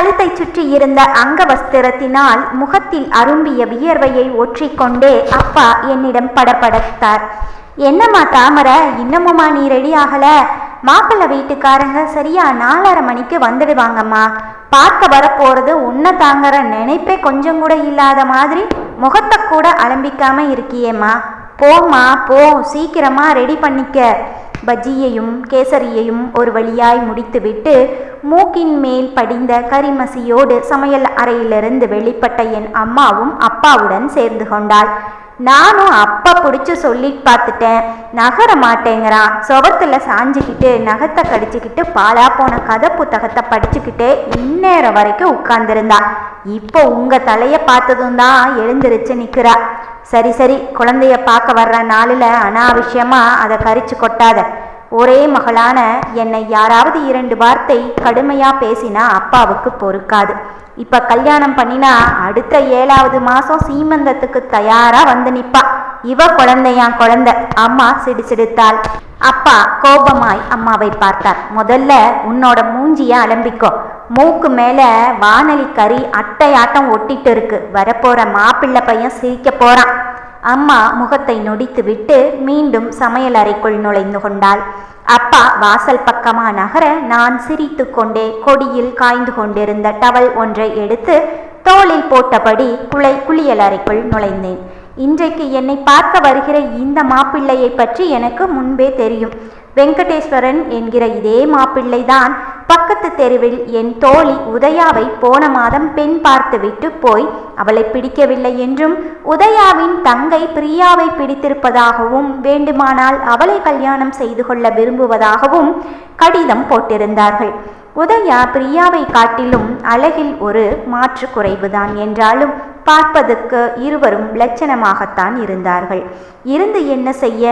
கழுத்தை சுற்றி இருந்த அங்க வஸ்திரத்தினால் முகத்தில் அரும்பிய வியர்வையை ஒற்றிக்கொண்டே அப்பா என்னிடம் படபடத்தார். என்னம்மா தாமரை இன்னமுமா நீ ரெடி ஆகல? மாப்பிள்ளை வீட்டுக்காரங்க சரியா நாலரை மணிக்கு வந்துடுவாங்கம்மா. பார்க்க வரப்போறது உன்னை தாங்குற நினைப்பே கொஞ்சம் கூட இல்லாத மாதிரி முகத்தை கூட அலம்பிக்காம இருக்கியேம்மா. போம்மா போ சீக்கிரமா ரெடி பண்ணிக்க. பஜ்ஜியையும் கேசரியையும் ஒரு வழியாய் முடித்துவிட்டு மூக்கின் மேல் படிந்த கரிமசியோடு சமையல் அறையிலிருந்து வெளிப்பட்ட என் அம்மாவும் அப்பாவுடன் சேர்ந்து கொண்டாள். நானும் அப்பா பிடிச்சி சொல்லி பார்த்துட்டேன். நகர மாட்டேங்கிறான். சுவத்துல சாஞ்சிக்கிட்டு நகத்தை கடிச்சுக்கிட்டு பாலா போன கதை புத்தகத்தை படிச்சுக்கிட்டே இந்நேரம் வரைக்கும் உட்கார்ந்திருந்தா இப்போ உங்கள் தலையை பார்த்ததும் தான் எழுந்திருச்சு நிற்கிறா சரி சரி குழந்தைய பார்க்க வர்ற நாளில் அனாவசியமாக அதை கரிச்சு கொட்டாத. ஒரே மகளான என்னை யாராவது இரண்டு வார்த்தை கடுமையா பேசினா அப்பாவுக்கு பொறுக்காது. இப்ப கல்யாணம் பண்ணினா அடுத்த ஏழாவது மாசம் சீமந்தத்துக்கு தயாரா வந்து நிப்பா. இவ குழந்தையான் குழந்தை. அம்மா சிடிசிடித்தாள் அப்பா கோபமாய் அம்மாவை பார்த்தார். முதல்ல உன்னோட மூஞ்சிய அலம்பிக்கோ. மூக்கு மேல வானலி கறி அட்டையாட்டம் ஒட்டிட்டு இருக்கு. வரப்போற மாப்பிள்ளை பையன் சிரிக்க போறான். அம்மா முகத்தை நொடித்துவிட்டு மீண்டும் சமையல் அறைக்குள் நுழைந்து கொண்டாள். அப்பா வாசல் பக்கமா நகர நான் சிரித்து கொண்டே கொடியில் காய்ந்து கொண்டிருந்த டவல் ஒன்றை எடுத்து தோளில் போட்டபடி குளை குளியல் அறைக்குள் நுழைந்தேன். இன்றைக்கு என்னை பார்க்க வருகிற இந்த மாப்பிள்ளையை பற்றி எனக்கு முன்பே தெரியும். வெங்கடேஸ்வரன் என்கிற இதே மாப்பிள்ளைதான் பக்கத்து தெருவில் என் தோழி உதயாவை போன மாதம் பெண் பார்த்துவிட்டு போய் அவளை பிடிக்கவில்லை என்றும் உதயாவின் தங்கை பிரியாவை பிடித்திருப்பதாகவும் வேண்டுமானால் அவளை கல்யாணம் செய்து கொள்ள விரும்புவதாகவும் கடிதம் போட்டிருந்தார்கள். உதயா பிரியாவை காட்டிலும் அழகில் ஒரு மாற்று குறைவுதான் என்றாலும் பார்ப்பதற்கு இருவரும் லட்சணமாகத்தான் இருந்தார்கள். இருந்து என்ன செய்ய?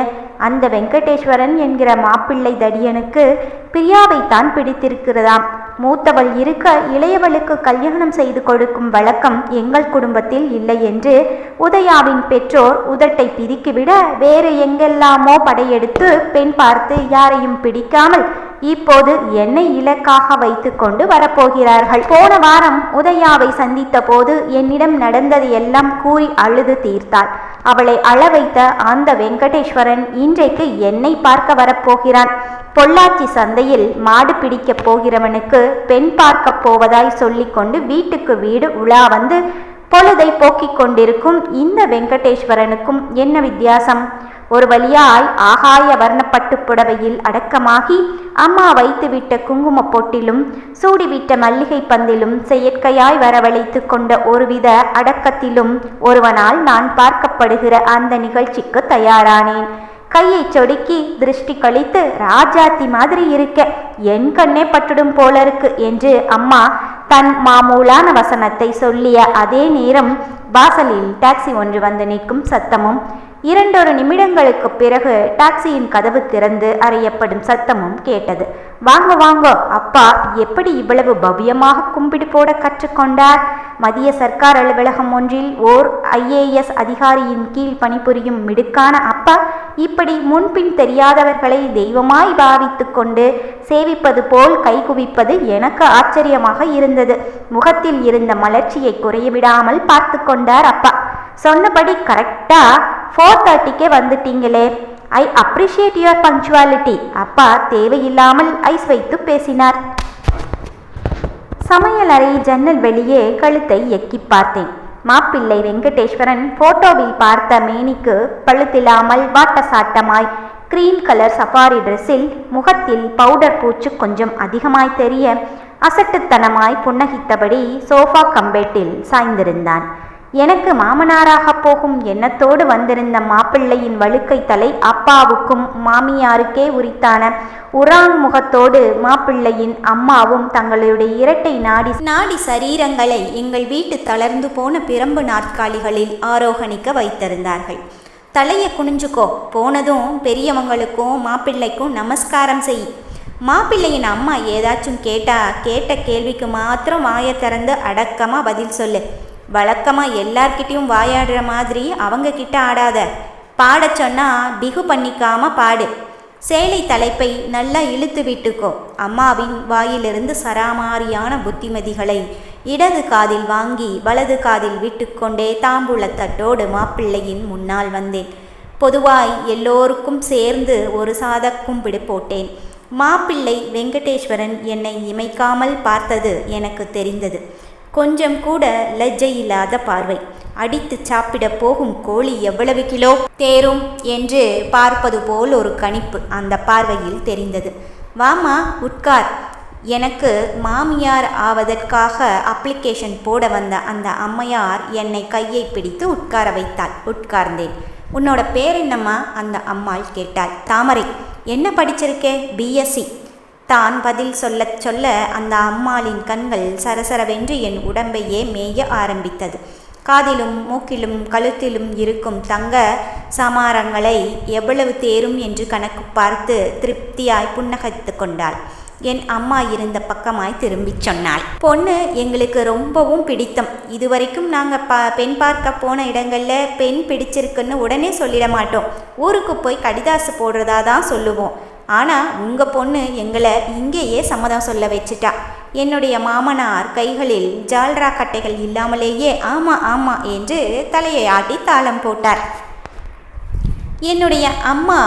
அந்த வெங்கடேஸ்வரன் என்கிற மாப்பிள்ளை தடியனுக்கு பிரியாவைத்தான் பிடித்திருக்கிறதாம். மூத்தவள் இருக்க இளையவளுக்கு கல்யாணம் செய்து கொடுக்கும் வழக்கம் எங்கள் குடும்பத்தில் இல்லை என்று உதயாவின் பெற்றோர் உதட்டை பிரிக்கிவிட வேறு எங்கெல்லாமோ படையெடுத்து பெண் பார்த்து யாரையும் பிடிக்காமல் இப்போது என்னை இலக்காக வைத்துக்கொண்டு வரப்போகிறார்கள். போன வாரம் உதயாவை சந்தித்த போது என்னிடம் நடந்தது எல்லாம் கூறி அழுது தீர்த்தாள். அவளை அளவைத்த அந்த வெங்கடேஸ்வரன் இன்றைக்கு என்னை பார்க்க வரப்போகிறான். பொள்ளாச்சி சந்தையில் மாடு பிடிக்கப் போகிறவனுக்கு பெண் பார்க்கப் போவதாய் சொல்லிக்கொண்டு வீட்டுக்கு வீடு உலா வந்து பொழுதை போக்கிக் கொண்டிருக்கும் இந்த வெங்கடேஸ்வரனுக்கும் என்ன வித்தியாசம்? ஒரு வழியாய் ஆகாய வர்ணப்பட்டு புடவையில் அடக்கமாகி அம்மா வைத்துவிட்ட குங்கும பொட்டிலும் சூடிவிட்ட மல்லிகை பந்திலும் செயற்கையாய் வரவழைத்து கொண்ட ஒருவித அடக்கத்திலும் ஒருவனால் நான் பார்க்கப்படுகிற அந்த நிகழ்ச்சிக்கு தயாரானேன். கையை சொடுக்கி திருஷ்டி கழித்து ராஜாத்தி மாதிரி இருக்க என் கண்ணே பட்டுடும் போல இருக்கு என்று அம்மா தன் மாமூலான வசனத்தை சொல்லிய அதே நேரம் வாசலில் டாக்ஸி ஒன்று வந்து நிற்கும் சத்தமும் இரண்டொரு நிமிடங்களுக்கு பிறகு டாக்ஸியின் கதவு திறந்து அறியப்படும் சத்தமும் கேட்டது. வாங்க வாங்க அப்பா எப்படி இவ்வளவு பவ்யமாக கும்பிடு போட கற்றுக்கொண்டார் மதிய சர்க்கார் அலுவலகம் ஒன்றில் ஓர் ஐஏஎஸ் அதிகாரியின் கீழ் பணிபுரியும் மிடுக்கான அப்பா இப்படி முன்பின் தெரியாதவர்களை தெய்வமாய் பாவித்து கொண்டு சேவிப்பது போல் கைகுவிப்பது எனக்கு ஆச்சரியமாக இருந்தது. முகத்தில் இருந்த மலர்ச்சியை குறையவிடாமல் பார்த்து கொண்டார் அப்பா. சொன்னபடி கரெக்டா ஃபோர் தேர்ட்டிக்கே வந்துட்டீங்களே. ஐ அப்ரிஷியேட் யுவர் பங்க்சுவாலிட்டி அப்பா தேவையில்லாமல் ஐஸ் வைத்து பேசினார். சமையலறை ஜன்னல் வெளியே கழுத்தை எக்கி பார்த்தேன். மாப்பிள்ளை வெங்கடேஸ்வரன் போட்டோவில் பார்த்த மேனிக்கு பழுத்தில்லாமல் வாட்ட சாட்டமாய் கிரீன் கலர் சஃபாரி ட்ரெஸ்ஸில் முகத்தில் பவுடர் பூச்சு கொஞ்சம் அதிகமாய் தெரிய அசட்டுத்தனமாய் புன்னகித்தபடி சோஃபா கம்பேட்டில் சாய்ந்திருந்தான். எனக்கு மாமனாராகப் போகும் எண்ணத்தோடு வந்திருந்த மாப்பிள்ளையின் வழுக்கை தலை அப்பாவுக்கும் மாமியாருக்கே உரித்தான உராங் முகத்தோடு மாப்பிள்ளையின் அம்மாவும் தங்களுடைய இரட்டை நாடி நாடி சரீரங்களை எங்கள் வீட்டு தளர்ந்து போன பிரம்பு நாற்காலிகளில் ஆரோகணிக்க வைத்திருந்தார்கள். தலையை குனிஞ்சுக்கோ போனதும் பெரியவங்களுக்கும் மாப்பிள்ளைக்கும் நமஸ்காரம் செய். மாப்பிள்ளையின் அம்மா ஏதாச்சும் கேட்டா கேட்ட கேள்விக்கு மாத்திரம் வாயை திறந்து அடக்கமாக பதில் சொல்லு. வழக்கமாக எல்லார்கிட்டேயும் வாயாடுற மாதிரி அவங்க கிட்ட ஆடாத. பாடச் சொன்னால் பிகு பண்ணிக்காம பாடு. சேலை தலைப்பை நல்லா இழுத்து விட்டுக்கோ. அம்மாவின் வாயிலிருந்து சராமாரியான புத்திமதிகளை இடது காதில் வாங்கி வலது காதில் விட்டுக்கொண்டே தாம்பூலத்தட்டோடு மாப்பிள்ளையின் முன்னால் வந்தேன். பொதுவாய் எல்லோருக்கும் சேர்ந்து ஒரு சாதக்கும் விடு போட்டேன். மாப்பிள்ளை வெங்கடேஸ்வரன் என்னை இமைக்காமல் பார்த்தது எனக்கு தெரிந்தது. கொஞ்சம் கூட லஜ்ஜை இல்லாத பார்வை. அடித்து சாப்பிட போகும் கோழி எவ்வளவு கிலோ? தேரும் என்று பார்ப்பது போல் ஒரு கணிப்பு அந்த பார்வையில் தெரிந்தது. வாமா உட்கார். எனக்கு மாமியார் ஆவதற்காக அப்ளிகேஷன் போட வந்த அந்த அம்மையார் என்னை கையை பிடித்து உட்கார வைத்தாள். உட்கார்ந்தேன். உன்னோட பேர் என்னம்மா? அந்த அம்மாள் கேட்டாள். தாமரை. என்ன படிச்சிருக்கே? பிஎஸ்சி தான் பதில் சொல்லச் சொல்ல அந்த அம்மாளின் கண்கள் சரசரவென்று என் உடம்பையே மேய ஆரம்பித்தது. காதிலும் மூக்கிலும் கழுத்திலும் இருக்கும் தங்க சமாரங்களை எவ்வளவு தேரும் என்று கணக்கு பார்த்து திருப்தியாய் புன்னகைத்து கொண்டாள். என் அம்மா இருந்த பக்கமாய் திரும்பிச் சொன்னாள். பொண்ணு எங்களுக்கு ரொம்பவும் பிடித்தம். இதுவரைக்கும் நாங்கள் ப பெண் பார்க்க போன இடங்களில் பெண் பிடிச்சிருக்குன்னு உடனே சொல்லிட மாட்டோம். ஊருக்கு போய் கடிதாசு போடுறதா தான் சொல்லுவோம். ஆனால் உங்கள் பொண்ணு எங்களை இங்கேயே சம்மதம் சொல்ல வச்சுட்டா. என்னுடைய மாமனார் கைகளில் ஜால்ரா கட்டைகள் இல்லாமலேயே ஆமாம் ஆமாம் என்று தலையை ஆட்டி தாளம் போட்டார். என்னுடைய அம்மா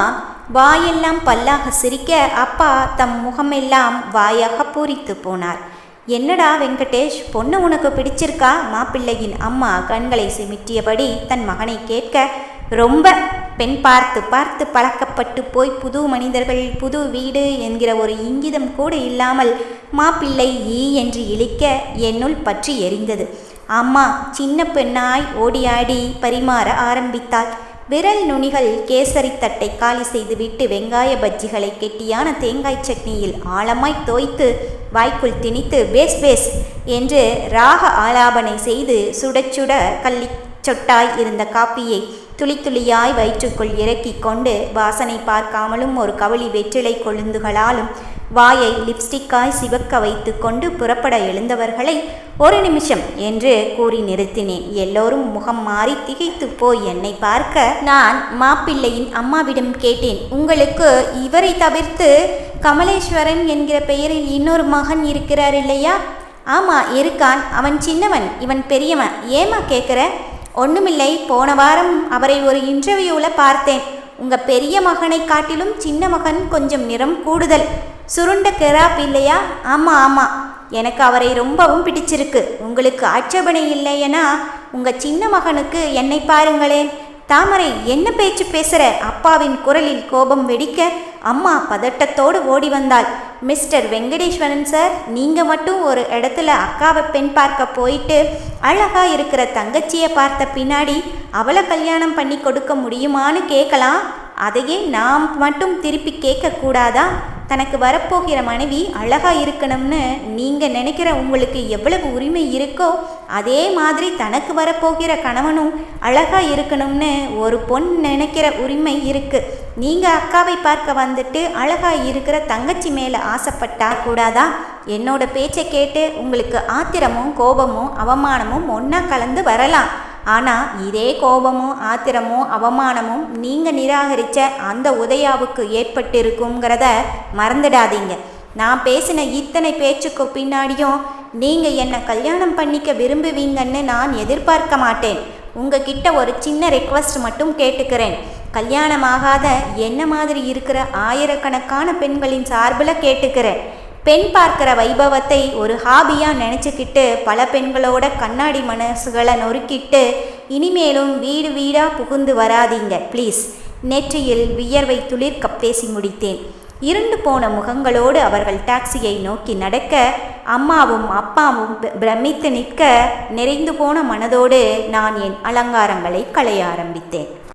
வாயெல்லாம் பல்லாக சிரிக்க அப்பா தம் முகமெல்லாம் வாயாக பூரித்து போனார். என்னடா வெங்கடேஷ் பொண்ணு உனக்கு பிடிச்சிருக்கா? மாப்பிள்ளையின் அம்மா கண்களை சிமிட்டியபடி தன் மகனை கேட்க ரொம்ப பெண் பார்த்து பார்த்து பழக்கப்பட்டு போய் புது மனிதர்கள் புது வீடு என்கிற ஒரு இங்கிதம் கூட இல்லாமல் மாப்பிள்ளை ஈ என்று இழிக்க என்னுள் பற்றி எரிந்தது. அம்மா சின்ன பெண்ணாய் ஓடியாடி பரிமாற ஆரம்பித்தாள். விரல் நுனிகள் கேசரி தட்டை காலி செய்துவிட்டு வெங்காய பஜ்ஜிகளை கெட்டியான தேங்காய் சட்னியில் ஆழமாய் தோய்த்து வாய்க்குள் திணித்து பேஸ் பேஸ் என்று ராக ஆலாபனை செய்து சுட சுட கள்ளி சொட்டாய் இருந்த காப்பியை துளி துளியாய் வயிற்றுக்குள் இறக்கிக் கொண்டு வாசனை பார்க்காமலும் ஒரு கவளி வெற்றிலை கொழுந்துகளாலும் வாயை லிப்ஸ்டிக்காய் சிவக்க வைத்து கொண்டு புறப்பட எழுந்தவர்களை ஒரு நிமிஷம் என்று கூறி நிறுத்தினேன். எல்லோரும் முகம் மாறி திகைத்து போய் என்னை பார்க்க நான் மாப்பிள்ளையின் அம்மாவிடம் கேட்டேன். உங்களுக்கு இவரை தவிர்த்து கமலேஸ்வரன் என்கிற பெயரில் இன்னொரு மகன் இருக்கிறார் இல்லையா? ஆமா இருக்கான். அவன் சின்னவன் இவன் பெரியவன். ஏமா கேட்குற ஒன்றுமில்லை போன வாரம் அவரை ஒரு இன்டர்வியூவில் பார்த்தேன். உங்கள் பெரிய மகனை காட்டிலும் சின்ன மகன் கொஞ்சம் நிறம் கூடுதல். சுருண்ட கெராப் இல்லையா? ஆமாம் ஆமாம் எனக்கு அவரை ரொம்பவும் பிடிச்சிருக்கு. உங்களுக்கு ஆட்சேபனை இல்லையனா உங்கள் சின்ன மகனுக்கு என்னை பாருங்களேன். தாமரை என்ன பேச்சு பேசுற? அப்பாவின் குரலில் கோபம் வெடிக்க அம்மா பதட்டத்தோடு ஓடி வந்தாள். மிஸ்டர் வெங்கடேஸ்வரன் சார் நீங்கள் மட்டும் ஒரு இடத்துல அக்காவை பெண் பார்க்க போயிட்டு அழகா இருக்கிற தங்கச்சியை பார்த்த பின்னாடி அவளை கல்யாணம் பண்ணி கொடுக்க முடியுமான்னு கேட்கலாம் அதையே நாம் மட்டும் திருப்பி கேட்கக்கூடாதா? தனக்கு வரப்போகிற மனைவி அழகா இருக்கணும்னு நீங்கள் நினைக்கிற உங்களுக்கு எவ்வளவு உரிமை இருக்கோ அதே மாதிரி தனக்கு வரப்போகிற கணவனும் அழகா இருக்கணும்னு ஒரு பொண் நினைக்கிற உரிமை இருக்கு. நீங்கள் அக்காவை பார்க்க வந்துட்டு அழகா இருக்கிற தங்கச்சி மேலே ஆசைப்பட்டா கூடாதா? என்னோட பேச்சை கேட்டு உங்களுக்கு ஆத்திரமும் கோபமும் அவமானமும் ஒன்றா கலந்து வரலாம். ஆனால் இதே கோபமும் ஆத்திரமும் அவமானமும் நீங்கள் நிராகரித்த அந்த உதயாவுக்கு ஏற்பட்டிருக்குங்கிறத மறந்துடாதீங்க. நான் பேசின இத்தனை பேச்சுக்கு பின்னாடியும் நீங்கள் என்னை கல்யாணம் பண்ணிக்க விரும்புவீங்கன்னு நான் எதிர்பார்க்க மாட்டேன். உங்ககிட்ட ஒரு சின்ன ரெக்வஸ்ட் மட்டும் கேட்டுக்கிறேன். கல்யாணமாகாத என்ன மாதிரி இருக்கிற ஆயிரக்கணக்கான பெண்களின் சார்பில் கேட்டுக்கிறேன். பெண் பார்க்கிற வைபவத்தை ஒரு ஹாபியாக நினச்சிக்கிட்டு பல பெண்களோட கண்ணாடி மனசுகளை நொறுக்கிட்டு இனிமேலும் வீடு வீடாக புகுந்து வராதீங்க ப்ளீஸ் நெற்றியில் வியர்வை துளிர்க்க பேசி முடித்தேன். இருண்டு போன முகங்களோடு அவர்கள் டாக்ஸியை நோக்கி நடக்க அம்மாவும் அப்பாவும் பிரமித்து நிற்க நிறைந்து போன மனதோடு நான் என் அலங்காரங்களை களைய ஆரம்பித்தேன்.